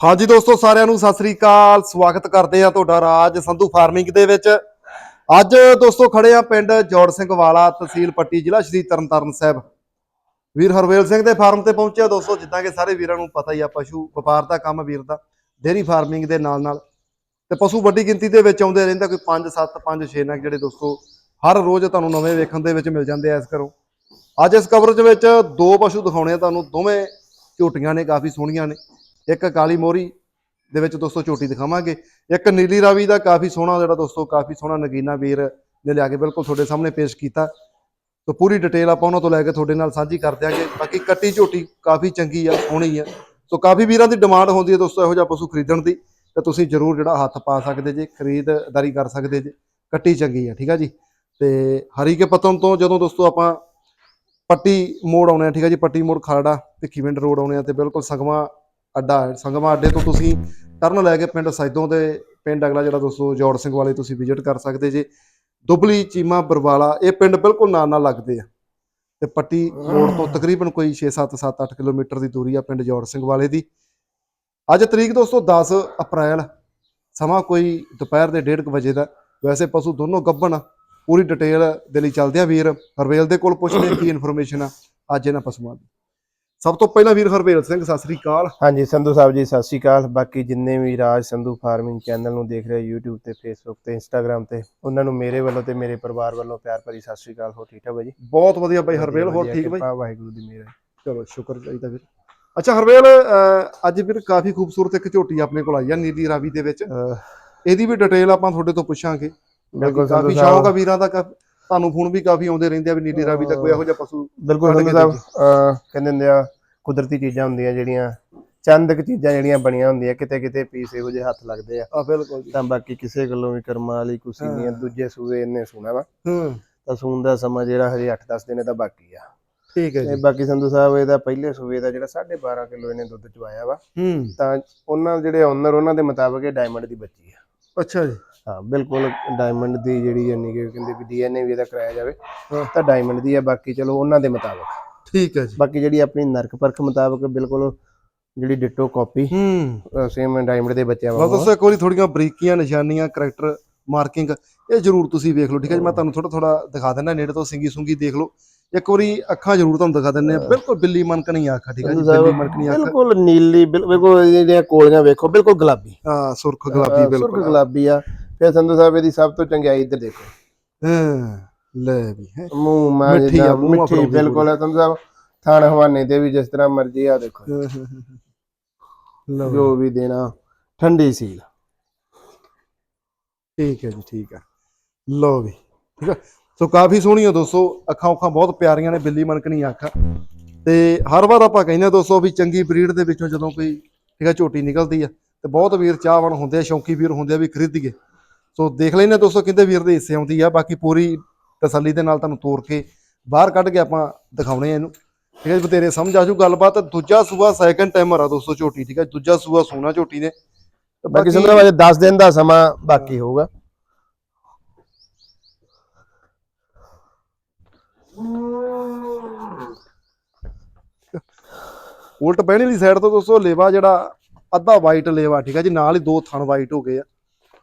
ਹਾਂਜੀ ਦੋਸਤੋ, ਸਾਰਿਆਂ ਨੂੰ ਸਤਿ ਸ੍ਰੀ ਅਕਾਲ। ਸਵਾਗਤ ਕਰਦੇ ਆ ਤੁਹਾਡਾ ਰਾਜ ਸੰਧੂ ਫਾਰਮਿੰਗ ਦੇ ਵਿੱਚ। ਅੱਜ ਦੋਸਤੋ, ਖੜੇ ਆ ਪਿੰਡ ਜੋੜ ਸਿੰਘ ਵਾਲਾ, ਤਹਿਸੀਲ ਪੱਟੀ ਜ਼ਿਲ੍ਹਾ ਸ਼੍ਰੀ ਤਰਨਤਾਰਨ ਸਾਹਿਬ। ਵੀਰ ਹਰਵੇਲ ਸਿੰਘ ਦੇ ਫਾਰਮ ਤੇ ਪਹੁੰਚਿਆ ਦੋਸਤੋ, ਜਿੱਦਾਂ ਕਿ ਸਾਰੇ ਵੀਰਾਂ ਨੂੰ ਪਤਾ ਹੀ ਆ, ਪਸ਼ੂ ਵਪਾਰ ਦਾ ਕੰਮ ਵੀਰ ਦਾ ਡੇਰੀ ਫਾਰਮਿੰਗ ਦੇ ਨਾਲ ਨਾਲ ਤੇ ਪਸ਼ੂ ਵੱਡੀ ਗਿਣਤੀ ਦੇ ਵਿੱਚ ਆਉਂਦੇ ਰਹਿੰਦੇ ਕੋਈ 5 7 5 6 ਨਗ ਜਿਹੜੇ ਦੋਸਤੋ, ਹਰ ਰੋਜ਼ ਤੁਹਾਨੂੰ ਨਵੇਂ ਵੇਖਣ ਦੇ ਵਿੱਚ ਮਿਲ ਜਾਂਦੇ ਆ ਇਸ ਘਰੋਂ। ਅੱਜ ਇਸ ਕਵਰੇਜ ਵਿੱਚ ਦੋ ਪਸ਼ੂ ਦਿਖਾਉਣੇ ਆ ਤੁਹਾਨੂੰ, ਦੋਵੇਂ ਝੋਟੀਆਂ ਨੇ, ਕਾਫੀ ਸੋਹਣੀਆਂ ਨੇ। ਇੱਕ ਕਾਲੀ ਮੋਰੀ ਦੇ ਵਿੱਚ ਦੋਸਤੋ ਝੋਟੀ ਦਿਖਾਵਾਂਗੇ। ਇੱਕ ਨੀਲੀ ਰਾਵੀ ਦਾ ਕਾਫੀ ਸੋਹਣਾ ਜਿਹੜਾ ਦੋਸਤੋ ਕਾਫੀ ਸੋਹਣਾ ਨਗੀਨਾ ਵੀਰ ਨੇ ਲਿਆ ਕੇ ਬਿਲਕੁਲ ਤੁਹਾਡੇ ਸਾਹਮਣੇ ਪੇਸ਼ ਕੀਤਾ। ਸੋ ਪੂਰੀ ਡਿਟੇਲ ਆਪਾਂ ਉਹਨਾਂ ਤੋਂ ਲੈ ਕੇ ਤੁਹਾਡੇ ਨਾਲ ਸਾਂਝੀ ਕਰ ਦਿਆਂਗੇ। ਬਾਕੀ ਕੱਟੀ ਝੋਟੀ ਕਾਫੀ ਚੰਗੀ ਆ, ਸੋਹਣੀ ਆ। ਸੋ ਕਾਫੀ ਵੀਰਾਂ ਦੀ ਡਿਮਾਂਡ ਹੁੰਦੀ ਹੈ ਦੋਸਤੋ ਇਹੋ ਜਿਹਾ ਪਸ਼ੂ ਖਰੀਦਣ ਦੀ। ਤਾਂ ਤੁਸੀਂ ਜਰੂਰ ਜਿਹੜਾ ਹੱਥ ਪਾ ਸਕਦੇ ਜੇ, ਖਰੀਦਦਾਰੀ ਕਰ ਸਕਦੇ ਜੇ। ਕੱਟੀ ਚੰਗੀ ਆ, ਠੀਕ ਆ ਜੀ? ਤੇ ਹਰੀਕੇ ਪਤਨ ਤੋਂ ਜਦੋਂ ਦੋਸਤੋ ਆਪਾਂ ਪੱਟੀ ਮੋੜ ਆਉਣੇ ਆ, ਠੀਕ ਆ ਜੀ? ਪੱਟੀ ਮੋੜ ਖਰੜਾ ਭਿੱਖੀਵਿੰਡ ਰੋਡ ਆਉਣੇ ਆ ਤੇ ਬਿਲਕੁਲ ਸੰਗਮਾ ਅੱਡਾ ਹੈ ਸੰਗਮਾ ਅੱਡੇ ਤੋਂ ਤੁਸੀਂ ਟਰਨ ਲੈ ਕੇ ਪਿੰਡ ਸੈਦੋਂ ਦੇ ਪਿੰਡ ਅਗਲਾ ਜਿਹੜਾ ਦੋਸਤੋ ਜੋੜ ਸਿੰਘ ਵਾਲੇ ਤੁਸੀਂ ਵਿਜ਼ਿਟ ਕਰ ਸਕਦੇ ਜੇ। ਦੁਬਲੀ ਚੀਮਾ ਬਰਵਾਲਾ ਇਹ ਪਿੰਡ ਬਿਲਕੁਲ ਨਾਲ ਨਾਲ ਲੱਗਦੇ ਆ। ਤੇ ਪੱਟੀ ਮੋੜ ਤੋਂ ਤਕਰੀਬਨ ਕੋਈ 6 7 7 8 ਕਿਲੋਮੀਟਰ ਦੀ ਦੂਰੀ ਆ ਪਿੰਡ ਜੋੜ ਸਿੰਘ ਵਾਲੇ ਦੀ। ਅੱਜ ਤਰੀਕ ਦੋਸਤੋ 10 ਅਪ੍ਰੈਲ ਸਮਾਂ ਕੋਈ ਦੁਪਹਿਰ ਦੇ 1:30 ਵਜੇ ਦਾ। ਵੈਸੇ ਪਸ਼ੂ ਦੋਨੋਂ ਗੱਭਣ ਪੂਰੀ ਡਿਟੇਲ ਦੇ ਲਈ ਚੱਲਦੇ ਆ ਵੀਰ। ਹਰਵੇਲ ਦੇ ਕੋਲ ਪੁੱਛਦੇ ਕੀ ਇਨਫੋਰਮੇਸ਼ਨ ਆ ਅੱਜ ਇਹਨਾਂ ਪਸ਼ੂਆਂ ਦੀ। ਸਭ ਤੋਂ ਪਹਿਲਾਂ ਵੀਰ ਹਰਵੇਲ ਸਿੰਘ ਸਤਿ ਸ੍ਰੀ ਅਕਾਲ। ਹਾਂਜੀ ਸੰਧੂ ਸਾਹਿਬ ਜੀ ਸਤਿ ਸ਼੍ਰੀ ਅਕਾਲ। ਬਾਕੀ ਜਿੰਨੇ ਵੀ ਰਾਜ ਸੰਧੂ ਫਾਰਮਿੰਗ ਚੈਨਲ ਨੂੰ ਦੇਖ ਰਹੇ YouTube ਤੇ Facebook ਤੇ Instagram ਤੇ ਉਹਨਾਂ ਨੂੰ ਮੇਰੇ ਵੱਲੋਂ ਤੇ ਮੇਰੇ ਪਰਿਵਾਰ ਵੱਲੋਂ ਪਿਆਰ ਭਰੀ ਸਤਿ ਸ਼੍ਰੀ ਅਕਾਲ। ਹੋ ਠੀਕ ਠਾਕ ਬਾਈ ਜੀ? ਬਹੁਤ ਵਧੀਆ ਬਾਈ ਹਰਵੇਲ ਹੋਰ ਠੀਕ ਬਾਈ? ਵਾਹਿਗੁਰੂ ਦੀ ਮਿਹਰ ਚਲੋ ਸ਼ੁਕਰ ਚਾਹੀਦਾ ਵੀਰ ਅੱਛਾ ਹਰਵੇਲ ਅੱਜ ਵੀਰ ਕਾਫੀ ਖੂਬਸੂਰਤ ਇੱਕ ਝੋਟੀ ਆਪਣੇ ਕੋਲ ਆਈ ਆ ਨੀਲੀ ਰਾਵੀ ਦੇ ਵਿੱਚ। ਇਹਦੀ ਵੀ ਡਿਟੇਲ ਆਪਾਂ ਤੁਹਾਡੇ ਤੋਂ ਪੁੱਛਾਂਗੇ। ਬਿਲਕੁਲ ਕਾਫੀ ਸ਼ੌਕ ਆ ਵੀਰਾਂ ਦਾ ਤੁਹਾਨੂੰ ਫੋਨ ਵੀ ਕਾਫੀ ਆਉਂਦੇ ਰਹਿੰਦੇ ਆ ਵੀ ਨੀਲੀ ਰਾਵੀ ਦਾ ਕੋਈ ਇਹੋ ਜਿਹਾ ਪਸ਼ੂ ਬਿਲਕੁਲ ਕੇ ਸਾਹਿਬ ਕਹਿੰਦੇ ਹੁੰਦੇ ਆ ਕੁਦਰਤੀ ਚੀਜ਼ਾਂ ਹੁੰਦੀਆਂ ਜਿਹੜੀਆਂ ਚੰਦਕ ਚੀਜ਼ਾਂ ਜਿਹੜੀਆਂ ਬਣੀਆਂ ਹੁੰਦੀਆਂ ਕਿਤੇ ਕਿਤੇ ਪੀਸ ਇਹੋ ਜਿਹੇ ਹੱਥ ਲੱਗਦੇ ਆ। ਆ ਬਿਲਕੁਲ ਜੀ। ਤਾਂ ਬਾਕੀ ਕਿਸੇ ਗੱਲੋਂ ਵੀ ਕਰਮਾਂ ਵਾਲੀ ਕੁਸੀ ਨਹੀਂ ਆ। ਦੂਜੇ ਸੂਏ ਇੰਨੇ ਸੋਣਾ ਵਾ। ਹੂੰ। ਤਾਂ ਸੂਣ ਦਾ ਸਮਾਂ ਜਿਹੜਾ ਹਜੇ 8-10 ਦਿਨ ਦਾ ਬਾਕੀ ਆ। ਠੀਕ ਹੈ ਤੇ ਜੀ। ਬਾਕੀ ਸੰਧੂ ਸਾਹਿਬ ਇਹਦਾ ਪਹਿਲੇ ਸੂਏ ਦਾ ਜਿਹੜਾ 12.5 ਕਿਲੋ ਇਹਨੇ ਦੁੱਧ ਚਵਾਇਆ ਵਾ ਹੂੰ। ਤਾਂ ਉਹਨਾਂ ਜਿਹੜੇ ਓਨਰ ਉਹਨਾਂ ਦੇ ਮੁਤਾਬਕ ਇਹ ਡਾਇਮੰਡ ਦੀ ਬੱਚੀ ਆ। ਅੱਛਾ ਜੀ। ਹਾਂ ਬਿਲਕੁਲ ਡਾਇਮੰਡ ਦੀ ਜਿਹੜੀ ਯਾਨੀ ਕਿ ਕਹਿੰਦੇ ਵੀ ਡੀਐਨਏ ਵੀ ਇਹਦਾ ਕਰਾਇਆ ਜਾਵੇ ਹਾਂ। ਤਾਂ ਡਾਇਮੰਡ ਦੀ ਆ ਬਾਕੀ ਚਲੋ ਉਹਨਾਂ ਦੇ ਮੁਤਾਬਕ। ਠੀਕ ਹੈ ਜੀ। ਬਾਕੀ ਜਿਹੜੀ ਆਪਣੀ ਨਰਕ ਪਰਖ ਮੁਤਾਬਕ ਬਿਲਕੁਲ ਜਿਹੜੀ ਡਿਟੋ ਕਾਪੀ ਹੂੰ। ਸੇਮ ਡਾਇਮੰਡ ਦੇ ਬੱਚਿਆਂ ਬਸ ਵਾਂਗੂ। ਦੱਸੋ ਇੱਕ ਵਾਰੀ ਥੋੜੀਆਂ ਬਰੀਕੀਆਂ ਨਿਸ਼ਾਨੀਆਂ ਕਰੈਕਟਰ ਮਾਰਕਿੰਗ ਇਹ ਜ਼ਰੂਰ ਤੁਸੀਂ ਵੇਖ ਲਓ ਠੀਕ ਹੈ ਜੀ? ਮੈਂ ਤੁਹਾਨੂੰ ਥੋੜਾ ਥੋੜਾ ਦਿਖਾ ਦਿੰਦਾ ਨੇੜੇ ਤੋਂ ਸਿੰਗੀ ਸੁੰਗੀ ਦੇਖ ਲਓ। ਇੱਕ ਵਾਰੀ ਅੱਖਾਂ ਜ਼ਰੂਰ ਤੁਹਾਨੂੰ ਦਿਖਾ ਦਿੰਨੇ ਆ ਬਿਲਕੁਲ ਬਿੱਲੀ ਮਨਕਣੀ ਅੱਖ ਠੀਕ ਹੈ ਜੀ? ਬਿੱਲੀ ਮਨਕਣੀ ਅੱਖ। ਬਿਲਕੁਲ ਨੀਲੀ ਬਿਲ- ਬਿਲਕੁਲ ਜਿਹੜੀਆਂ ਕੋਲੀਆਂ ਵੇਖੋ ਬਿਲਕੁਲ ਗੁਲਾਬੀ। ਹਾਂ ਸੁਰਖ ਗੁਲਾਬੀ ਅਹ ਸੁਰਖ ਬਿਲਕੁਲ। ਗੁਲਾਬੀ ਆ। ਫਿਰ ਸੰਧੂ ਸਾਹਿਬ ਇਹਦੀ ਸਭ ਤੋਂ ਚੰਗਿਆਈ ਇੱਧਰ ਦੇਖੋ। ਹਾਂ ਲੈ ਵੀ ਹੈ। ਮੂੰਹ ਮਾਂ ਮਿੱਠੀ ਆ, ਜਿੱਦਾਂ ਮੂੰਹ ਮਿੱਠੀ ਬਿਲਕੁਲ। ਹੈ ਸੰਧੂ ਸਾਹਿਬ ਥਾਣ ਹਵਾਨੇ ਤੇ ਵੀ ਜਿਸ ਤਰ੍ਹਾਂ ਮਰਜ਼ੀ ਆ ਦੇਖੋ। ਲਓ ਜੋ ਵੀ ਦੇਣਾ ਠੰਡੀ ਸੀਲ। ਠੀਕ ਹੈ ਜੀ ਠੀਕ ਹੈ ਲਓ ਵੀ ਠੀਕ ਹੈ ਸੋ ਕਾਫੀ ਸੋਹਣੀਆਂ ਦੋਸਤੋ ਅੱਖਾਂ ਉੱਖਾਂ ਬਹੁਤ ਪਿਆਰੀਆਂ ਨੇ ਬਿੱਲੀ ਮਨਕਣੀ ਅੱਖ। ਤੇ ਹਰ ਵਾਰ ਆਪਾਂ ਕਹਿੰਦੇ ਆ ਦੋਸਤੋ ਵੀ ਚੰਗੀ ਬਰੀਡ ਦੇ ਵਿੱਚੋਂ ਜਦੋਂ ਕੋਈ ਠੀਕ ਹੈ ਝੋਟੀ ਨਿਕਲਦੀ ਆ ਤੇ ਬਹੁਤ ਵੀਰ ਚਾਹਵਾਨ ਹੁੰਦੇ ਆ ਸ਼ੌਂਕੀ ਵੀਰ ਹੁੰਦੇ ਆ ਵੀ ਖਰੀਦੀਏ। ਸੋ ਦੇਖ ਲੈਨੇ ਦੋਸਤੋ ਕਿੰਦੇ ਵੀਰ ਦੇ ਹਿੱਸੇ ਆਉਂਦੀ ਆ ਬਾਕੀ ਪੂਰੀ ਤਸੱਲੀ ਦੇ ਨਾਲ ਤੁਹਾਨੂੰ ਤੋੜ ਕੇ ਬਾਹਰ ਕੱਢ ਕੇ ਆਪਾਂ ਦਿਖਾਉਣੇ ਆ ਇਹਨੂੰ। ਠੀਕ ਹੈ ਜੀ ਬਤੇਰੇ ਸਮਝ ਆਜੂ ਗੱਲਬਾਤ। ਦੂਜਾ ਸੂਆ ਸੈਕੰਡ ਟਾਈਮਰ ਆ ਦੋਸਤੋ ਝੋਟੀ ਠੀਕ ਹੈ ਦੂਜਾ ਸੂਆ ਸੋਨਾ ਝੋਟੀ ਨੇ। ਬਾਕੀ ਸਾਹਿਬ ਅਜੇ 10 ਦਿਨ ਦਾ ਸਮਾਂ ਬਾਕੀ ਹੋਊਗਾ। ਉਲਟ ਬਹਿਣੀ ਵਾਲੀ ਸਾਈਡ ਤੋਂ ਦੋਸਤੋ ਲੇਵਾ ਜਿਹੜਾ ਅੱਧਾ ਵਾਈਟ ਲੇਵਾ ਠੀਕ ਹੈ ਜੀ ਨਾਲ ਹੀ ਦੋ ਥਣ ਵਾਈਟ ਹੋ ਗਏ ਆ।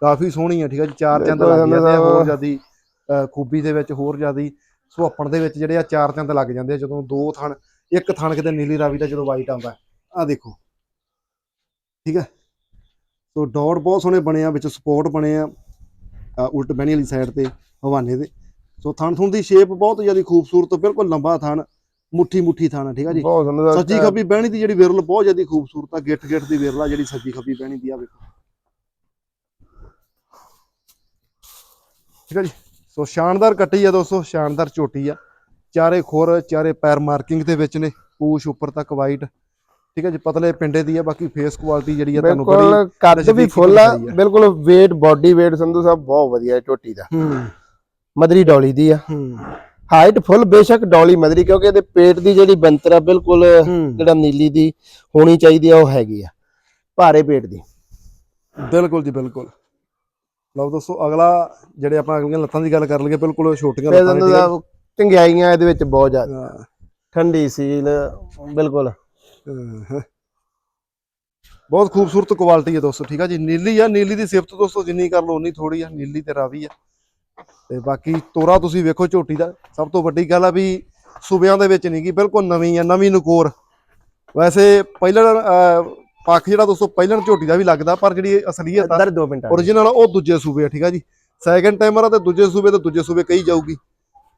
ਕਾਫੀ ਸੋਹਣੀ ਆ ਠੀਕ ਹੈ ਜੀ ਚਾਰ ਚੰਦ ਲੱਗ ਜਾਂਦੇ ਆ ਹੋਰ ਜਿਆਦੀ ਖੂਬੀ ਦੇ ਵਿੱਚ ਹੋਰ ਜਿਆਦੀ ਸੁਹੱਪਣ ਦੇ ਵਿੱਚ ਜਿਹੜੇ ਆ ਚਾਰ ਚੰਦ ਲੱਗ ਜਾਂਦੇ ਆ ਜਦੋਂ ਦੋ ਥਣ ਇੱਕ ਥਣ ਕਿਤੇ ਨੀਲੀ ਰਾਵੀ ਦਾ ਜਦੋਂ ਵਾਈਟ ਆਉਂਦਾ ਆ ਦੇਖੋ ਠੀਕ ਹੈ ਸੋ ਡੌਟ ਬਹੁਤ ਸੋਹਣੇ ਬਣੇ ਆ ਵਿੱਚ ਸਪੋਰਟ ਬਣੇ ਆ ਉਲਟ ਬਹਿਣੀ ਵਾਲੀ ਸਾਈਡ ਤੇ ਹਵਾਨੇ ਦੇ। ਸੋ ਥਣ ਥੁਣ ਦੀ ਸ਼ੇਪ ਬਹੁਤ ਜਿਆਦੀ ਖੂਬਸੂਰਤ ਬਿਲਕੁਲ ਲੰਬਾ ਥਣ ਮੁੱਠੀ ਮੁੱਠੀ ਥਣ ਆ ਠੀਕ ਹੈ ਜੀ? ਬਹੁਤ ਸਾਹਿਬ ਸੱਜੀ ਖੱਬੀ ਬਹਿਣੀ ਦੀ ਜਿਹੜੀ ਵਿਰਲ ਬਹੁਤ ਜ਼ਿਆਦਾ ਖੂਬਸੂਰਤ ਆ ਗਿੱਟ ਗਿੱਟ ਦੀ ਵਿਰਲ ਆ ਜਿਹੜੀ ਸੱਜੀ ਖੱਬੀ ਬਹਿਣੀ ਦੀ ਆ ਵੇਖੋ। ਠੀਕ ਹੈ ਜੀ? ਸੋ ਸ਼ਾਨਦਾਰ ਕੱਟੀ ਆ ਦੋਸਤੋ ਸ਼ਾਨਦਾਰ ਝੋਟੀ ਆ। ਚਾਰੇ ਖੁਰ ਚਾਰੇ ਪੈਰ ਮਾਰਕਿੰਗ ਦੇ ਵਿੱਚ ਨੇ ਪੂਛ ਉੱਪਰ ਤੱਕ ਵਾਈਟ ਠੀਕ ਹੈ ਜੀ? ਪਤਲੇ ਪਿੰਡੇ ਦੀ ਆ ਬਾਕੀ ਫੇਸ ਕੁਆਲਿਟੀ ਜਿਹੜੀ ਆ ਤੁਹਾਨੂੰ ਬਿਲਕੁਲ ਕੱਦ ਵੀ ਫੁੱਲ ਆ। ਆ। ਬਿਲਕੁਲ weight ਬਾਡੀ weight ਸੰਧੂ ਸਾਹਿਬ ਬਹੁਤ ਵਧੀਆ ਝੋਟੀ ਦਾ। ਹੂੰ। ਮਦਰੀ ਡੋਲੀ ਦੀ ਆ। ਹੂੰ। ਹਾਈਟ ਫੁੱਲ ਬੇਸ਼ੱਕ ਡੋਲੀ ਮਦਰੀ ਕਿਉਂਕਿ ਇਹਦੇ ਪੇਟ ਦੀ ਜਿਹੜੀ ਬੰਤਰ ਆ ਬਿਲਕੁਲ ਜਿਹੜਾ ਨੀਲੀ ਦੀ ਹੋਣੀ ਚਾਹੀਦੀ ਆ ਉਹ ਹੈਗੀ ਆ ਭਾਰੇ ਪੇਟ ਦੀ। ਬਿਲਕੁਲ ਜੀ ਬਿਲਕੁਲ। ਲਓ ਦੋਸਤੋ ਅਗਲਾ ਜਿਹੜੇ ਆਪਾਂ ਅਗਲੀਆਂ ਲੱਤਾਂ ਦੀ ਗੱਲ ਕਰ ਲਈਏ ਬਿਲਕੁਲ ਛੋਟੀਆਂ ਲੱਤਾਂ ਸਾਹਿਬ ਚੰਗਿਆਈਆਂ ਇਹਦੇ ਵਿੱਚ ਬਹੁਤ ਜ਼ਿਆਦਾ। ਠੰਡੀ ਸੀਲ ਬਿਲਕੁਲ। ਬਹੁਤ ਖੂਬਸੂਰਤ ਕੁਆਲਿਟੀ ਹੈ ਦੋਸਤੋ ਠੀਕ ਆ ਜੀ। ਨੀਲੀ ਆ ਨੀਲੀ ਦੀ ਸਿਫਤ ਦੋਸਤੋ ਜਿੰਨੀ ਕਰ ਲਓ ਉਨੀ ਥੋੜੀ ਆ ਨੀਲੀ ਤੇ ਰਾਵੀ ਆ। ਤੇ ਬਾਕੀ ਤੋਰਾ ਤੁਸੀਂ ਵੇਖੋ ਝੋਟੀ ਦਾ ਸਭ ਤੋਂ ਵੱਡੀ ਗੱਲ ਆ ਵੀ ਸੂਬਿਆਂ ਦੇ ਵਿੱਚ ਨਹੀਂ ਗੀ ਬਿਲਕੁਲ ਨਵੀਂ ਆ ਨਵੀਂ ਨਕੋਰ। ਵੈਸੇ ਪਹਿਲਾਂ ਪੱਖ ਜਿਹੜਾ ਦੋਸਤੋ ਪਹਿਲਾਂ ਝੋਟੀ ਦਾ ਵੀ ਲੱਗਦਾ ਪਰ ਜਿਹੜੀ ਅਸਲੀਅਤ ਆ ਇੱਧਰ 2 ਮਿੰਟ ਆ। ਓਰੀਜਨਲ ਉਹ ਦੂਜੇ ਸੂਬੇ ਆ ਠੀਕ ਆ ਜੀ? ਸੈਕੰਡ ਟਾਈਮਰ ਆ ਤੇ ਦੂਜੇ ਸੂਬੇ ਤੇ ਦੂਜੇ ਸੂਬੇ ਕਹੀ ਜਾਊਗੀ।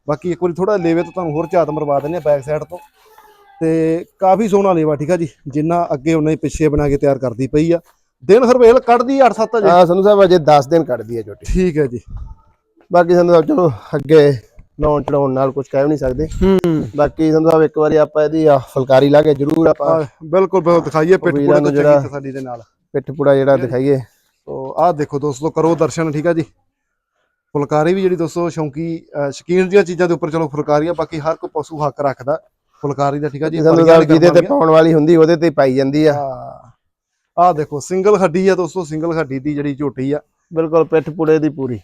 ਬਾਕੀ ਇੱਕ ਵਾਰੀ ਥੋੜਾ ਲੇਵੇ ਤੋਂ ਤੁਹਾਨੂੰ ਹੋਰ ਝਾਤ ਮਰਵਾ ਦਿੰਦੇ ਆ ਬੈਕ ਸਾਈਡ ਤੋਂ। ਤੇ ਕਾਫੀ ਸੋਹਣਾ ਲੇਵਾ ਠੀਕ ਆ ਜੀ? ਜਿੰਨਾ ਅੱਗੇ ਉਹਨਾਂ ਹੀ ਪਿੱਛੇ ਬਣਾ ਕੇ ਤਿਆਰ ਕਰਦੀ ਪਈ ਆ। ਦਿਨ ਹਰਵੇਲ ਕੱਢਦੀ 8-7 ਅਜੇ ਹਾਂ ਸੰਧੂ ਸਾਹਿਬ ਅਜੇ 10 ਦਿਨ ਕੱਢਦੀ ਹੈ ਝੋਟੀ। ਠੀਕ ਹੈ ਜੀ। ਬਾਕੀ ਸੰਧੂ ਸਾਹਿਬ ਚਲੋ ਅੱਗੇ ਲਾਉਣ ਚੜਾਉਣ ਨਾਲ ਕੁਝ ਕਹਿ ਵੀ ਨਹੀਂ ਸਕਦੇ। ਹੂੰ। ਬਾਕੀ ਸੰਧੂ ਸਾਹਿਬ ਇੱਕ ਵਾਰੀ ਆਪਾਂ ਇਹਦੀ ਆਹ ਫੁਲਕਾਰੀ ਲਾ ਕੇ ਜ਼ਰੂਰ ਆਪਾਂ ਬਿਲਕੁਲ ਬਿਲਕੁਲ ਦਿਖਾਈਏ ਪਿੱਠ ਪੂੜੇ ਨੂੰ ਜਿਹੜਾ- ਤਸੱਲੀ ਦੇ ਨਾਲ। ਪਿੱਠ ਪੂੜਾ ਜਿਹੜਾ ਦਿਖਾਈਏ। ਤੋ ਆਹ ਦੇਖੋ ਦੋਸਤੋ ਕਰੋ ਦਰਸ਼ਨ ਠੀਕ ਆ ਜੀ। ਫੁਲਕਾਰੀ ਵੀ ਜਿਹੜੀ ਦੋਸਤੋ ਸ਼ੌਂਕੀ ਸ਼ੌਕੀਨ ਦੀਆਂ ਚੀਜ਼ਾਂ ਦੇ ਉੱਪਰ ਚਲੋ ਫੁਲਕਾਰੀ ਆ ਬਾਕੀ ਹਰ ਕੋਈ ਪਸ਼ੂ ਹੱਕ ਰੱਖਦਾ ਫੁਲਕਾਰੀ ਦਾ ਠੀਕ ਆ ਜੀ। ਨੇ ਜਿਹਦੇ ਤੇ। ਪਾਉਣ ਵਾਲੀ ਹੁੰਦੀ ਉਹਦੇ ਤੇ ਪਾਈ ਜਾਂਦੀ ਆ। ਆਹ ਦੇਖੋ ਸਿੰਗਲ ਹੱਡੀ ਆ ਦੋਸਤੋ ਸਿੰਗਲ ਹੱਡੀ ਦੀ ਜਿਹੜੀ ਝੋਟੀ ਆ। ਬਿਲਕੁਲ ਪਿੱਠ ਪੂੜੇ ਦੀ ਪੂਰੀ।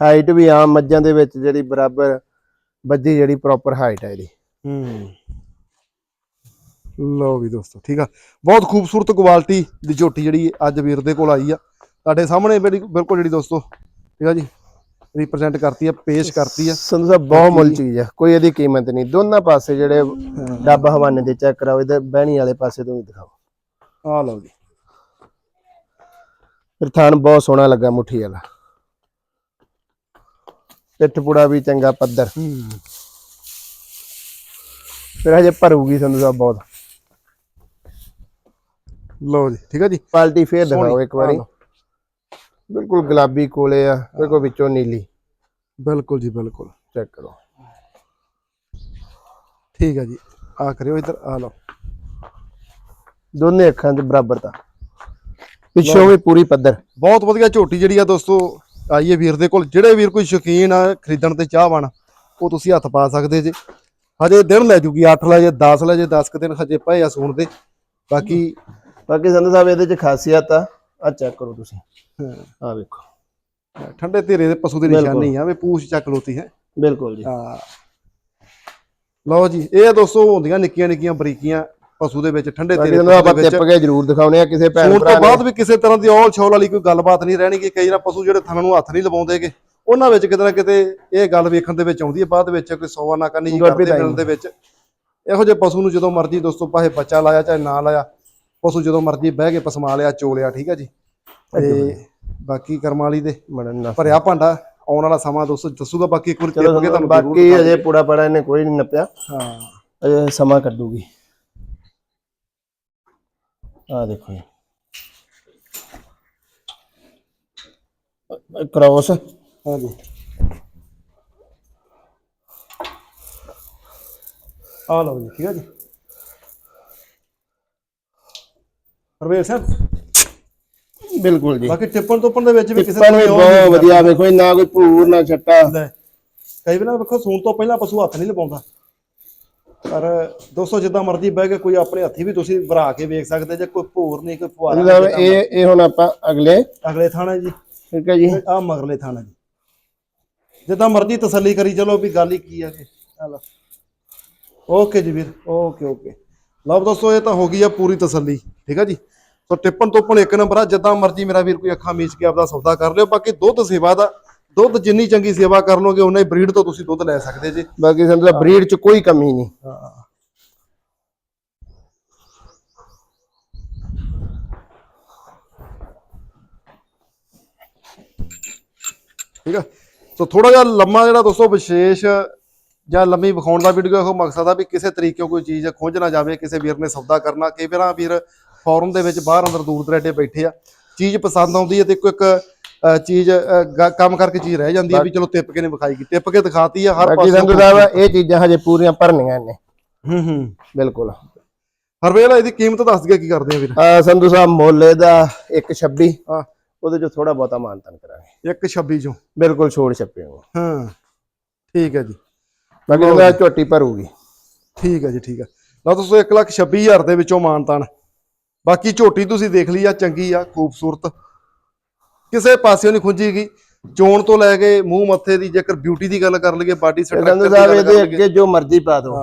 ਹਾਈਟ ਵੀ ਆਮ ਮੱਝਾਂ ਦੇ ਵਿੱਚ ਜਿਹੜੀ ਬਰਾਬਰ ਵੱਜੀ ਜਿਹੜੀ ਪ੍ਰੋਪਰ ਹਾਈਟ ਹੈ ਇਹਦੀ। ਹੂੰ। ਲਓ ਵੀ ਦੋਸਤੋ ਠੀਕ ਆ। ਬਹੁਤ ਖੂਬਸੂਰਤ ਕੁਆਲਿਟੀ ਦੀ ਝੋਟੀ ਜਿਹੜੀ ਅੱਜ ਵੀਰ ਦੇ ਕੋਲ ਆਈ ਆ। ਤੁਹਾਡੇ ਸਾਹਮਣੇ ਬਿਲਕੁਲ ਜਿਹੜੀ ਦੋਸਤੋ ਠੀਕ ਆ ਜੀ ਰਿਪਰੈਜ਼ੈਂਟ ਕਰਤੀ ਆ ਪੇਸ਼ ਕਰਤੀ ਆ। ਸੰਧੂ ਸਾਹਿਬ ਬਹੁਤ ਮੁੱਲ ਚੀਜ਼ ਆ ਕੋਈ ਇਹਦੀ ਕੀਮਤ ਨਹੀਂ। ਦੋਨਾਂ ਪਾਸੇ ਜਿਹੜੇ ਡੱਬ ਹਵਾਨੇ ਦੇ ਚੈੱਕ ਕਰਾਓ ਇਹਦੇ ਬਹਿਣੀ ਵਾਲੇ ਪਾਸੇ ਤੋਂ ਵੀ ਦਿਖਾਓ। ਆਹ ਲਓ ਜੀ। ਫਿਰ ਥਾਨ ਬਹੁਤ ਸੋਹਣਾ ਲੱਗਾ ਮੁੱਠੀ ਵਾਲਾ। ਪਿੱਠ ਪੂੜਾ ਵੀ ਚੰਗਾ ਪੱਧਰ। ਹੂੰ। ਫਿਰ ਹਜੇ ਭਰੂਗੀ ਸੰਧੂ ਸਾਹਿਬ ਬਹੁਤ। ਲਓ ਜੀ ਠੀਕ ਆ ਜੀ? ਕੁਆਲਿਟੀ ਫੇਰ ਦਿਖਾਓ ਇੱਕ ਵਾਰੀ। ਬਿਲਕੁਲ ਗੁਲਾਬੀ ਕੋਲੇ ਆ ਬਿਲਕੁਲ ਵਿੱਚੋਂ ਨੀਲੀ। ਬਿਲਕੁਲ ਜੀ ਬਿਲਕੁਲ। ਚੈੱਕ ਕਰੋ। ਠੀਕ ਆ ਜੀ ਆ ਕਰਿਓ ਇੱਧਰ ਆ ਲਓ। ਦੋਨੇ ਅੱਖਾਂ ਦੇ ਬਰਾਬਰ ਤਾਂ। ਪਿੱਛੋਂ ਵੀ ਪੂਰੀ ਪੱਧਰ। ਬਹੁਤ ਵਧੀਆ ਝੋਟੀ ਜਿਹੜੀ ਆ ਦੋਸਤੋ ਆਈਏ ਵੀਰ ਦੇ ਕੋਲ ਜਿਹੜੇ ਵੀਰ ਕੋਈ ਸ਼ੌਕੀਨ ਆ ਖਰੀਦਣ ਤੇ ਚਾਹਵਾਨ ਉਹ ਤੁਸੀਂ ਹੱਥ ਪਾ ਸਕਦੇ ਜੇ। ਹਜੇ ਦਿਨ ਲੈ ਜੂਗੀ 8 ਲੈ ਜੇ 10 ਲੈ ਜੇ 10 ਕੁ ਦਿਨ ਹਜੇ ਪਏ ਆ ਸੂਣ ਦੇ। ਬਾਕੀ ਬਾਕੀ ਸੰਧੂ ਸਾਹਿਬ ਇਹਦੇ ਚ ਖਾਸੀਅਤ ਆ ਆ ਚੈੱਕ ਕਰੋ ਤੁਸੀਂ। ਆ ਵੇਖੋ। ਠੰਡੇ ਧੀਰੇ ਦੇ ਪਸ਼ੂ ਦੀ। ਨਿਸ਼ਾਨੀ ਆ ਵੀ ਪੂਛ ਚੱਕ ਲੋਤੀ ਹੈ। ਬਿਲਕੁਲ ਜੀ। ਹਾਂ। ਲਓ ਜੀ ਇਹ ਦੋਸਤੋ ਹੁੰਦੀਆਂ ਨਿੱਕੀਆਂ ਨਿੱਕੀਆਂ ਬਰੀਕੀਆਂ ਪਸ਼ੂ ਦੇ ਵਿੱਚ ਠੰਡੇ ਧੀਰੇ ਸੰਧੂ ਆਪਾਂ ਵਿੱਚ। ਟਿੱਪ ਕੇ ਜ਼ਰੂਰ ਦਿਖਾਉਣੇ ਆ ਕਿਸੇ ਭੈਣ ਭਰਾ ਤੋਂ ਨੇ। ਬਾਅਦ ਵੀ ਕਿਸੇ ਤਰ੍ਹਾਂ ਦੀ ਔਲ ਛੋਲ ਵਾਲੀ ਕੋਈ ਗੱਲਬਾਤ ਨਹੀਂ ਰਹਿਣੀ ਕਿ ਕਈ ਵਾਰ ਪਸ਼ੂ ਜਿਹੜੇ ਥਣ ਨੂੰ ਹੱਥ ਨਹੀਂ ਲਵਾਉਂਦੇਗੇ ਉਹਨਾਂ ਵਿੱਚ ਕਿਤੇ ਨਾ ਕਿਤੇ ਇਹ ਗੱਲ ਵੇਖਣ ਦੇ ਵਿੱਚ ਆਉਂਦੀ ਹੈ। ਬਾਅਦ ਵਿੱਚ ਕੋਈ ਸੋਵਾ ਨਾ ਕਰਨੀ ਜੀ ਕਰਦੇ ਫਿਰਨ ਦੇ ਵਿੱਚ। ਇਹੋ ਜਿਹੇ ਪਸ਼ੂ ਨੂੰ ਜਦੋਂ ਮਰਜ਼ੀ ਦੋਸਤੋ ਭਾਵੇਂ ਬੱਚਾ ਲਾਇਆ ਚਾਹੇ ਨਾ ਲਾਇਆ ਪਸ਼ੂ ਜਦੋਂ ਮਰਜ਼ੀ ਬਹਿ ਕੇ ਪਸਮਾ ਲਿਆ ਚੋਲਿਆ ਠੀਕ ਹੈ ਜੀ? ਤੇ ਬਾਕੀ ਕਰਮ ਵਾਲੀ ਦੇ ਮੜਨ ਨਾ। ਭਰਿਆ ਭਾਂਡਾ ਆਉਣ ਵਾਲਾ ਸਮਾਂ ਦੋਸਤੋ ਦੱਸੂਗਾ। ਬਾਕੀ ਇੱਕ ਵਾਰ ਕੇ ਤੁਹਾਨੂੰ ਬਾਕੀ ਅਜੇ ਪੂੜਾ ਪੜਾ ਇਹਨੇ ਕੋਈ ਨਹੀਂ ਨੱਪਿਆ। ਹਾਂ। ਅਜੇ ਸਮਾਂ ਕੱਢੂਗੀ। ਆ ਦੇਖੋ ਜੀ। ਕ੍ਰੋਸ ਹਾਂਜੀ। ਆ ਲਓ ਜੀ ਠੀਕ ਹੈ ਜੀ। ਰਵੇਲ ਸਾਹਿਬ। ਬਿਲਕੁਲ ਜੀ। ਬਾਕੀ ਟਿੱਪਣ ਟੁੱਪਣ ਦੇ ਵਿੱਚ ਵੀ ਕਿਸੇ ਉਹ ਬਹੁਤ ਵਧੀਆ ਵੇਖੋ ਨਾ ਕੋਈ ਭੂਰ ਨਾ ਛੱਟਾ। ਕਈ ਵਾਰ ਵੇਖੋ ਸੂਣ ਤੋਂ ਪਹਿਲਾਂ ਪਸ਼ੂ ਹੱਥ ਨਹੀਂ ਲਵਾਉਂਦਾ ਪਰ ਦੋਸਤੋ ਜਿੱਦਾਂ ਮਰਜ਼ੀ ਬਹਿ ਕੇ ਕੋਈ ਆਪਣੇ ਹੱਥੀ ਵੀ ਤੁਸੀਂ ਭਰਾ ਕੇ ਵੇਖ ਸਕਦੇ ਜੇ ਕੋਈ ਭੂਰ ਨਹੀਂ ਕੋਈ ਮਤਲਬ ਨਹੀਂ, ਇਹ ਇਹ ਹੁਣ ਆਪਾਂ ਅਗਲੇ ਅਗਲੇ ਥਾਣੇ ਜੀ। ਠੀਕ ਹੈ ਜੀ। ਆ ਮਗਰਲੇ ਥਾਣੇ ਜੀ। ਜਿੱਦਾਂ ਮਰਜ਼ੀ ਤਸੱਲੀ ਕਰੀ ਚਲੋ ਵੀ ਗੱਲ ਹੀ ਕੀ ਆ ਜੀ। ਚਲੋ। ਓਕੇ ਜੀ ਵੀਰ ਓਕੇ ਓਕੇ। ਲਓ ਦੋਸਤੋ ਇਹ ਤਾਂ ਹੋ ਗਈ ਆ ਪੂਰੀ ਤਸੱਲੀ ਠੀਕ ਆ ਜੀ? ਸੋ ਟਿੱਪਣ ਟੋਪਣ ਇੱਕ ਨੰਬਰ ਆ ਜਿੱਦਾਂ ਮਰਜ਼ੀ ਮੇਰਾ ਵੀਰ ਕੋਈ ਅੱਖਾਂ ਮੀਚ ਕੇ ਆਪਦਾ ਸੌਦਾ ਕਰ ਲਿਓ ਬਾਕੀ ਦੁੱਧ ਸੇਵਾ ਦਾ ਦੁੱਧ ਜਿੰਨੀ ਚੰਗੀ ਸੇਵਾ ਕਰ ਲੋਗੇ ਉਨਾ ਹੀ ਬਰੀਡ ਤੋਂ ਤੁਸੀਂ ਦੁੱਧ ਲੈ ਸਕਦੇ ਜੀ। ਬਾਕੀ ਸਮਝੋ ਬਰੀਡ ਚ ਕੋਈ ਕਮੀ ਨਹੀਂ। ਹਾਂ ਠੀਕ ਆ? ਸੋ ਥੋੜਾ ਜਿਹਾ ਲੰਮਾ ਜਿਹੜਾ ਦੋਸਤੋ ਵਿਸ਼ੇਸ਼ ਜਾਂ ਲੰਮੀ ਵਿਖਾਉਣ ਦਾ ਵੀਡੀਓ ਇਹੋ ਮਕਸਦ ਆ ਵੀ ਕਿਸੇ ਤਰੀਕੇ ਕੋਈ ਚੀਜ਼ ਖੁੰਝ ਨਾ ਜਾਵੇ ਕਿਸੇ ਵੀਰ ਨੇ ਸੌਦਾ ਕਰਨਾ। ਕਈ ਵਾਰਾਂ ਵੀਰ ਫੋਰਮ ਦੇ ਵਿੱਚ ਬਾਹਰ ਅੰਦਰ ਦੂਰ ਦਰਾਡੇ ਬੈਠੇ ਆ। ਚੀਜ਼ ਪਸੰਦ ਆਉਂਦੀ ਹੈ ਤੇ ਇੱਕੋ ਇੱਕ ਚੀਜ਼ ਕੰਮ ਕਰਕੇ ਚੀਜ਼ ਰਹਿ ਜਾਂਦੀ ਹੈ ਵੀ ਚਲੋ ਟਿੱਪ ਕੇ ਨਹੀਂ ਵਿਖਾਈ ਗਈ ਟਿੱਪ ਕੇ ਦਿਖਾਤੀ ਆ ਹਰ ਪਾਸੇ ਸੰਧੂ ਸਾਹਿਬ ਇਹ ਚੀਜ਼ਾਂ ਹਜੇ ਪੂਰੀਆਂ ਭਰਨੀਆਂ ਇਹਨੇ। ਹੂੰ ਹੂੰ। ਬਿਲਕੁਲ। ਹਰਵੇਲ ਇਹਦੀ ਕੀਮਤ ਦੱਸ ਦਿਆ ਕੀ ਕਰਦੇ ਆ ਵੀਰ? ਸੰਧੂ ਸਾਹਿਬ ਮੁੱਲ ਇਹਦਾ 126 ਹਾਂ। ਉਹਦੇ ਚ ਥੋੜਾ ਬਹੁਤਾ ਮਾਨਤਨ ਕਰਾਂਗੇ। ਇੱਕ 26 ਚੋਂ। ਬਿਲਕੁਲ ਛੋੜ ਛੱਪੇ ਹੋ ਹਾਂ। ਠੀਕ ਹੈ ਜੀ। ਬਾਕੀ ਉਹਦਾ ਝੋਟੀ ਭਰੂਗੀ। ਠੀਕ ਹੈ ਜੀ ਠੀਕ ਹੈ। ਲਓ ਦੋਸਤੋ 1 ਲੱਖ 26 ਹਜ਼ਾਰ ਦੇ ਵਿੱਚੋਂ ਮਾਨਤਾਨ। ਬਾਕੀ ਝੋਟੀ ਤੁਸੀਂ ਦੇਖ ਲਈ ਆ ਚੰਗੀ ਆ ਖੂਬਸੂਰਤ। ਕਿਸੇ ਪਾਸਿਓਂ ਨਹੀਂ ਖੁੰਝੀ ਗਈ ਚੋਣ ਤੋਂ ਲੈ ਕੇ ਮੂੰਹ ਮੱਥੇ ਦੀ ਜੇਕਰ ਬਿਊਟੀ ਦੀ ਗੱਲ ਕਰ ਲਈਏ ਬਾਡੀ ਸਟਰਕਚਰ ਦੀ ਗੱਲ ਇਹਦੇ ਅੱਗੇ ਜੋ ਮਰਜ਼ੀ ਪਾ ਦਿਓ।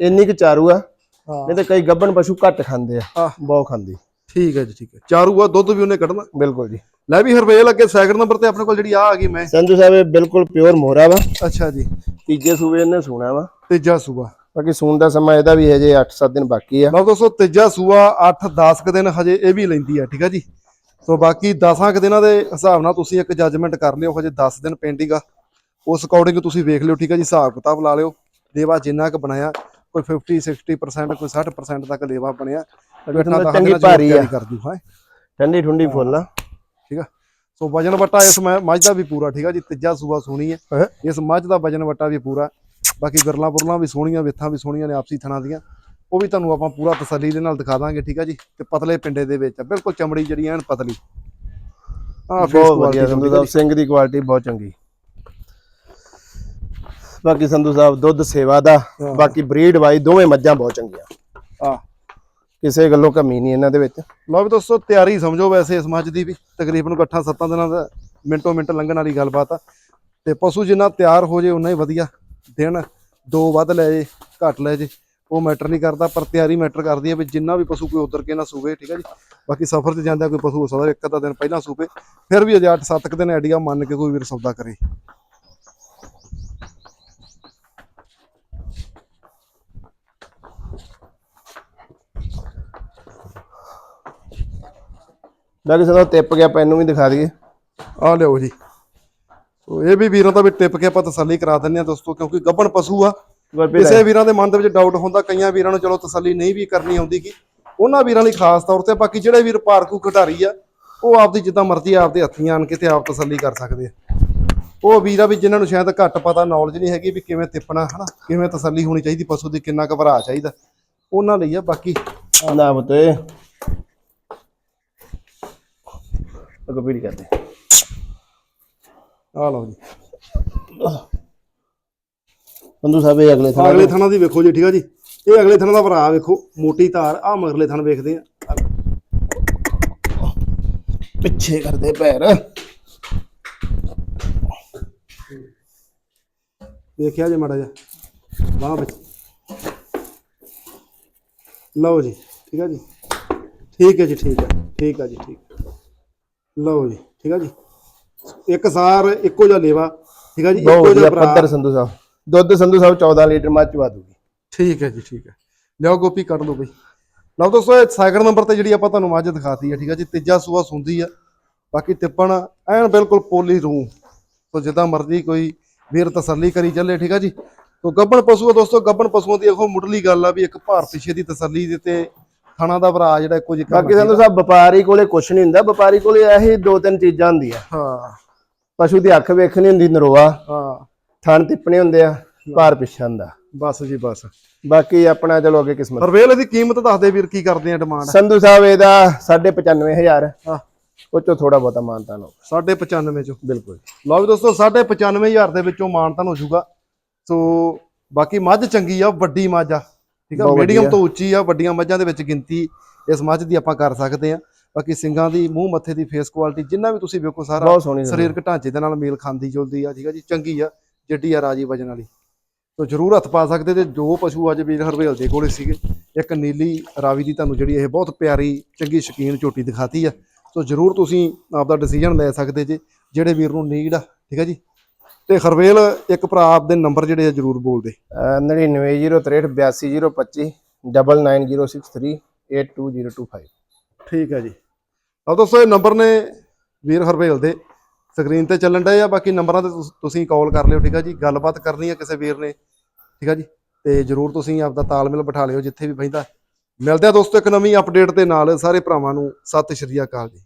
ਇੰਨੀ ਕੁ ਚਾਰੂ ਆ। ਨਹੀਂ ਤੇ ਕਈ ਗੱਬਣ ਪਸ਼ੂ ਘੱਟ ਖਾਂਦੇ ਆ। ਬਹੁਤ ਖਾਂਦੀ। ਠੀਕ ਹੈ ਜੀ ਠੀਕ ਹੈ। ਚਾਰੂ ਆ ਦੁੱਧ ਵੀ ਉਹਨੇ ਕੱਢਣਾ। ਬਿਲਕੁਲ ਜੀ। ਲੈ ਵੀ ਹਰਵੇਲ ਅੱਗੇ ਸੈਕਿੰਡ ਨੰਬਰ ਤੇ ਆਪਣੇ ਕੋਲ ਜਿਹੜੀ ਆ ਆ ਗਈ ਮੈਂ। ਸੰਧੂ ਸਾਹਿਬ ਇਹ ਬਿਲਕੁਲ ਪਿਓਰ ਮੋਹਰਾ ਵਾ। ਅੱਛਾ ਜੀ। ਤੀਜੇ ਸੂਬੇ ਇਹਨੇ ਸੂਣਾ ਵਾ। ਤੀਜਾ ਸੂਆ ਬਾਕੀ ਸੂਣ ਦਾ ਸਮਾਂ ਇਹਦਾ ਵੀ ਹਜੇ 8-7 ਦਿਨ ਬਾਕੀ ਆ। ਲਓ ਦੋਸਤੋ ਤੀਜਾ ਸੂਆ 8-10 ਕੁ ਦਿਨ ਹਜੇ ਇਹ ਵੀ ਲੈਂਦੀ ਆ ਠੀਕ ਆ ਜੀ। ਸੋ ਬਾਕੀ 10 ਕੁ ਦਿਨਾਂ ਦੇ ਹਿਸਾਬ ਨਾਲ ਤੁਸੀਂ ਇੱਕ ਜੱਜਮੈਂਟ ਕਰ ਲਿਓ ਹਜੇ 10 ਦਿਨ ਪੈਂਡਿੰਗ ਆ। ਉਸ ਅਕੋਰਡਿੰਗ ਤੁਸੀਂ ਵੇਖ ਲਿਓ ਠੀਕ ਆ ਜੀ? ਹਿਸਾਬ ਕਿਤਾਬ ਲਾ ਲਿਓ। ਲੇਵਾ ਜਿੰਨਾ ਕੁ ਬਣਾਇਆ ਕੋਈ 50 60% ਕੋਈ 60% ਤੱਕ ਲੇਵਾ ਬਣਿਆ। ਤਾਂ ਚੰਗੀ ਭਾਰੀ ਆ। ਕਰ ਦੂ ਹਾਂ? ਠੰਡੀ ਠੁੰਡੀ ਫੁੱਲ ਆ। ਠੀਕ ਆ? ਸੋ ਵਜਨ ਵਟਾ ਇਸ ਮੱਝ ਦਾ ਵੀ ਪੂਰਾ ਠੀਕ ਆ ਜੀ? ਤੀਜਾ ਸੂਆ ਸੋਹਣੀ ਹੈ? ਇਸ ਮੱਝ ਦਾ ਵਜਨ ਵਟਾ ਵੀ ਪੂਰਾ। ਬਾਕੀ ਗਰਲਾਂ ਪੁਰਲਾਂ ਵੀ ਸੋਹਣੀਆਂ ਵਿੱਥਾਂ ਵੀ ਸੋਹਣੀਆਂ ਨੇ ਆਪਸੀ ਥਣਾ ਦੀਆਂ। ਉਹ ਵੀ ਤੁਹਾਨੂੰ ਆਪਾਂ ਪੂਰਾ ਤਸੱਲੀ ਦੇ ਨਾਲ ਦਿਖਾ ਦਾਂਗੇ ਠੀਕ ਆ ਜੀ? ਤੇ ਪਤਲੇ ਪਿੰਡੇ ਦੇ ਵਿੱਚ ਬਿਲਕੁਲ ਚਮੜੀ ਜਿਹੜੀ ਐਨ ਪਤਲੀ। ਆ ਬਹੁਤ ਵਧੀਆ ਸੰਧੂ ਸਾਹਿਬ ਸਿੰਘ ਦੀ ਕੁਆਲਿਟੀ ਬਹੁਤ ਚੰਗੀ। ਬਾਕੀ ਸੰਧੂ ਸਾਹਿਬ ਦੁੱਧ ਸੇਵਾ ਦਾ। ਬਾਕੀ ਬਰੀਡ ਵਾਈ ਦੋਵੇਂ ਮੱਝਾਂ ਬਹੁਤ ਚੰਗੀਆਂ। ਆ ਕਿਸੇ ਗੱਲੋਂ ਕਮੀ ਨਹੀਂ ਇਹਨਾਂ ਦੇ ਵਿੱਚ। ਲਓ ਵੀ ਦੋਸਤੋ ਤਿਆਰੀ ਸਮਝੋ ਵੈਸੇ ਇਸ ਮੱਝ ਦੀ ਵੀ ਤਕਰੀਬਨ ਇਕੱਠਾ 7 ਦਿਨਾਂ ਦਾ ਮਿੰਟੋ ਮਿੰਟ ਲੰਘਣ ਵਾਲੀ ਗੱਲਬਾਤ ਆ। ਤੇ ਪਸ਼ੂ ਜਿੰਨਾ ਤਿਆਰ ਹੋ ਜੇ ਉਨਾ ਹੀ ਵਧੀਆ। ਦਿਨ ਦੋ ਵੱਧ ਲੈ ਜੇ ਘੱਟ ਲੈ ਜੇ। ਉਹ ਮੈਟਰ ਨਹੀਂ ਕਰਦਾ ਪਰ ਤਿਆਰੀ ਮੈਟਰ ਕਰਦੀ ਹੈ ਵੀ ਜਿੰਨਾ ਵੀ ਪਸ਼ੂ ਕੋਈ ਉਧਰ ਕੇ ਨਾ ਸੂਵੇ ਠੀਕ ਹੈ ਜੀ। ਬਾਕੀ ਸਫ਼ਰ 'ਚ ਜਾਂਦਾ ਕੋਈ ਪਸ਼ੂ ਹੋ ਸਕਦਾ ਇੱਕ ਅੱਧਾ ਦਿਨ ਪਹਿਲਾਂ ਸੂਵੇ ਫਿਰ ਵੀ ਅਜੇ 8-7 ਦਿਨ ਆਈਡੀਆ ਮੰਨ ਕੇ ਕੋਈ ਵੀਰ ਸੌਦਾ ਕਰੇ। ਬਾਕੀ ਸੰਧੂ ਟਿੱਪ ਗਿਆ ਇਹਨੂੰ ਵੀ ਦਿਖਾ ਦਈਏ। ਆ ਲਿਓ ਜੀ। ਸੋ ਇਹ ਵੀ ਵੀਰਾਂ ਦਾ ਵੀ ਟਿਪ ਕੇ ਆਪਾਂ ਤਸੱਲੀ ਕਰਾ ਦਿੰਦੇ ਆ ਦੋਸਤੋ ਕਿਉਂਕਿ ਗੱਬਣ ਪਸ਼ੂ ਆ ਕਿਸੇ ਵੀਰਾਂ ਦੇ ਮਨ ਦੇ ਵਿੱਚ ਡਾਊਟ ਹੁੰਦਾ ਕਈਆਂ ਵੀਰਾਂ ਨੂੰ ਚਲੋ ਤਸੱਲੀ ਨਹੀਂ ਵੀ ਕਰਨੀ ਆਉਂਦੀ ਕਿ ਉਹਨਾਂ ਵੀਰਾਂ ਲਈ ਖਾਸ ਤੌਰ ਤੇ ਬਾਕੀ ਜਿਹੜੇ ਵੀਰ ਪਾਰਕੂ ਖਿਡਾਰੀ ਆ ਉਹ ਆਪਦੀ ਜਿੱਦਾਂ ਮਰਜ਼ੀ ਆਪਦੇ ਹੱਥੀਂ ਆਣ ਕੇ ਤੇ ਆਪ ਤਸੱਲੀ ਕਰ ਸਕਦੇ ਆ। ਉਹ ਵੀਰਾਂ ਵੀ ਜਿਨ੍ਹਾਂ ਨੂੰ ਸ਼ਾਇਦ ਘੱਟ ਪਤਾ ਨੌਲੇਜ ਨਹੀਂ ਹੈਗੀ ਵੀ ਕਿਵੇਂ ਤਿੱਪਣਾ ਹਨਾ? ਕਿਵੇਂ ਤਸੱਲੀ ਹੋਣੀ ਚਾਹੀਦੀ ਪਸ਼ੂ ਦੀ ਕਿੰਨਾ ਘਬਰਾ ਚਾਹੀਦਾ। ਉਹਨਾਂ ਲਈ ਆ ਬਾਕੀ। ਨਾ ਬਤੇ ਗੁਰਪ੍ਰੀਤ ਕਰਦੇ। ਆ ਲਓ ਜੀ। ਸੰਧੂ ਸਾਹਿਬ ਇਹ ਅਗਲੇ ਥਾਂ ਅਗਲੇ ਥਣਾ ਦੀ ਵੇਖੋ ਜੀ ਠੀਕ ਆ ਜੀ। ਇਹ ਅਗਲੇ ਥਣਾ ਦਾ ਭਰਾ ਵੇਖੋ ਮੋਟੀ ਧਾਰ ਆ ਮਗਰਲੇ ਥਣ ਵੇਖਦੇ ਆ। ਪਿੱਛੇ ਕਰਦੇ ਪੈਰ। ਦੇਖਿਆ ਜੇ ਮਾੜਾ ਜਿਹਾ? ਬਾਹ ਵਿੱਚ। ਲਓ ਜੀ ਠੀਕ ਆ ਜੀ। ਠੀਕ ਹੈ ਜੀ ਠੀਕ ਹੈ ਠੀਕ ਆ ਜੀ ਠੀਕ ਲਓ ਜੀ ਠੀਕ ਆ ਜੀ। ਇੱਕ ਸਾਰ ਇੱਕੋ ਜਿਹਾ ਲੇਵਾ ਠੀਕ ਆ ਜੀ ਇੱਕੋ ਜਿਹਾ ਪੱਧਰ ਸੰਧੂ ਸਾਹਿਬ। ਦੁੱਧ ਸੰਧੂ ਸਾਹਿਬ 14 ਲੀਟਰ ਮੱਝ ਚਵਾ ਦੂਗੀ। ਠੀਕ ਹੈ ਜੀ ਠੀਕ ਹੈ। ਲਿਆਓ ਗੋਪੀ ਕੱਢ ਲਓ ਬਈ। ਲਓ ਦੋਸਤੋ ਇਹ ਸੈਕਿੰਡ ਨੰਬਰ ਤੇ ਜਿਹੜੀ ਆਪਾਂ ਤੁਹਾਨੂੰ ਮੱਝ ਦਿਖਾਤੀ ਹੈ ਠੀਕ ਹੈ ਜੀ ਤੀਜਾ ਸੂਆ ਸੁੰਦੀ ਆ ਬਾਕੀ ਤਿੱਪਣ ਐਨ ਬਿਲਕੁਲ ਪੋਲੀ ਰੂ ਸੋ ਜਿੱਦਾਂ ਮਰਜ਼ੀ ਕੋਈ ਵੀਰ ਤਸੱਲੀ ਕਰੀ ਚੱਲੇ ਠੀਕ ਆ ਜੀ। ਤੋ ਗੱਬਣ ਪਸ਼ੂ ਆ ਦੋਸਤੋ ਗੱਬਣ ਪਸ਼ੂਆਂ ਦੀ ਇਹੋ ਮੁੱਢਲੀ ਗੱਲ ਆ ਵੀ ਇੱਕ ਭਾਰ ਪਿੱਛੇ ਦੀ ਤਸੱਲੀ ਦੇ ਤੇ ਥਣਾ ਦਾ ਭਰਾ ਜਿਹੜਾ ਇੱਕੋ ਜਿਹਾ ਬਾਕੀ ਸੰਧੂ ਸਾਹਿਬ ਵਪਾਰੀ ਕੋਲੇ ਕੁਛ ਨਹੀਂ ਹੁੰਦਾ ਵਪਾਰੀ ਕੋਲੇ ਇਹੀ ਦੋ ਤਿੰਨ ਚੀਜ਼ਾਂ ਹੁੰਦੀਆਂ। ਹਾਂ। ਪਸ਼ੂ ਦੀ ਅੱਖ ਵੇਖਣੀ ਹੁੰਦੀ ਨਰੋਆ। ਹਾਂ। ਥਣ ਤਿੱਪਣੇ ਹੁੰਦੇ ਆ ਭਾਰ ਪਿੱਛਾ ਹੁੰਦਾ। ਬਸ ਜੀ ਬਸ। ਬਾਕੀ ਆਪਣਾ ਚਲੋ ਅੱਗੇ ਕਿਸਮਤ। ਹਰਵੇਲ ਇਹਦੀ ਕੀਮਤ ਦੱਸ ਦੇ ਵੀਰ ਕੀ ਕਰਦੇ ਆ ਡਿਮਾਂਡ ਸੰਧੂ ਸਾਹਿਬ ਇਹਦਾ 95000 ਹਾਂ। ਉਹ ਚੋਂ ਥੋੜਾ ਬਹੁਤਾ ਮਾਨਤਾਨ ਹੋ 95 ਚੋਂ। ਬਿਲਕੁਲ। ਲਓ ਵੀ ਦੋਸਤੋ 95000 ਦੇ ਵਿੱਚੋਂ ਮਾਨਤਨ ਹੋ ਜਾਊਗਾ। ਸੋ ਬਾਕੀ ਮੱਝ ਚੰਗੀ ਆ ਵੱਡੀ ਮੱਝ ਆ। ਠੀਕ ਆ ਮੀਡੀਅਮ। ਤੋਂ ਉੱਚੀ ਆ ਵੱਡੀਆਂ ਮੱਝਾਂ ਦੇ ਵਿੱਚ ਗਿਣਤੀ ਇਸ ਮੱਝ ਦੀ ਆਪਾਂ ਕਰ ਸਕਦੇ ਆ। ਬਾਕੀ ਸਿੰਗਾਂ ਦੀ ਮੂੰਹ ਮੱਥੇ ਦੀ ਫੇਸ ਕੁਆਲਿਟੀ ਜਿੰਨਾ ਵੀ ਤੁਸੀਂ ਵੇਖੋ ਸਾਰਾ। ਸਰੀਰਕ ਢਾਂਚੇ ਦੇ ਨਾਲ ਮੇਲ ਖਾਂਦੀ ਜੁਲਦੀ ਆ ਠੀਕ ਆ ਜੀ ਚੰਗੀ ਆ। ਜਿੱਡੀ ਆ ਰਾਜੀ ਵਜਨ ਵਾਲੀ। ਸੋ ਜਰੂਰ ਹੱਥ ਪਾ ਸਕਦੇ ਤੇ ਜੋ ਪਸ਼ੂ ਅੱਜ ਵੀਰ ਹਰਵੇਲ ਦੇ ਕੋਲੇ ਸੀਗੇ ਇੱਕ ਨੀਲੀ ਰਾਵੀ ਦੀ ਤੁਹਾਨੂੰ ਜਿਹੜੀ ਇਹ ਬਹੁਤ ਪਿਆਰੀ ਚੰਗੀ ਸ਼ਕੀਨ ਝੋਟੀ ਦਿਖਾਤੀ ਆ। ਸੋ ਜਰੂਰ ਤੁਸੀਂ ਆਪਦਾ ਡਿਸੀਜਨ ਲੈ ਸਕਦੇ ਜੇ ਜਿਹੜੇ ਵੀਰ ਨੂੰ ਨੀਡ ਆ ਠੀਕ ਆ ਜੀ? ਤੇ ਹਰਵੇਲ ਇੱਕ ਭਰਾ ਆਪਦੇ ਨੰਬਰ ਜਿਹੜੇ ਆ ਜਰੂਰ ਬੋਲ ਦੇ। ਅਹ 9903828025 9906382025 ਠੀਕ ਹੈ ਜੀ। ਆ ਦੋਸਤੋ ਇਹ ਨੰਬਰ ਨੇ ਵੀਰ ਹਰਵੇਲ ਦੇ। ਸਕਰੀਨ ਤੇ ਚੱਲਣ ਡਏ ਆ, ਬਾਕੀ ਨੰਬਰਾਂ ਤੇ ਤੁਸ- ਤੁਸੀਂ ਕਾਲ ਕਰ ਲਿਓ, ਠੀਕ ਆ ਜੀ? ਗੱਲਬਾਤ ਕਰਨੀ ਆ ਕਿਸੇ ਵੀਰ ਨੇ, ਠੀਕ ਆ ਜੀ? ਤੇ ਜਰੂਰ ਤੁਸੀਂ ਆਪਦਾ ਤਾਲਮੇਲ ਬਿਠਾ ਲਿਓ ਜਿੱਥੇ ਵੀ ਬਹਿੰਦਾ। ਮਿਲਦੇ ਆ ਦੋਸਤੋ ਇੱਕ ਨਵੀਂ ਅਪਡੇਟ ਦੇ ਨਾਲ, ਸਾਰੇ ਭਰਾਵਾਂ ਨੂੰ ਸਤਿ ਸ਼੍ਰੀ ਅਕਾਲ ਜੀ।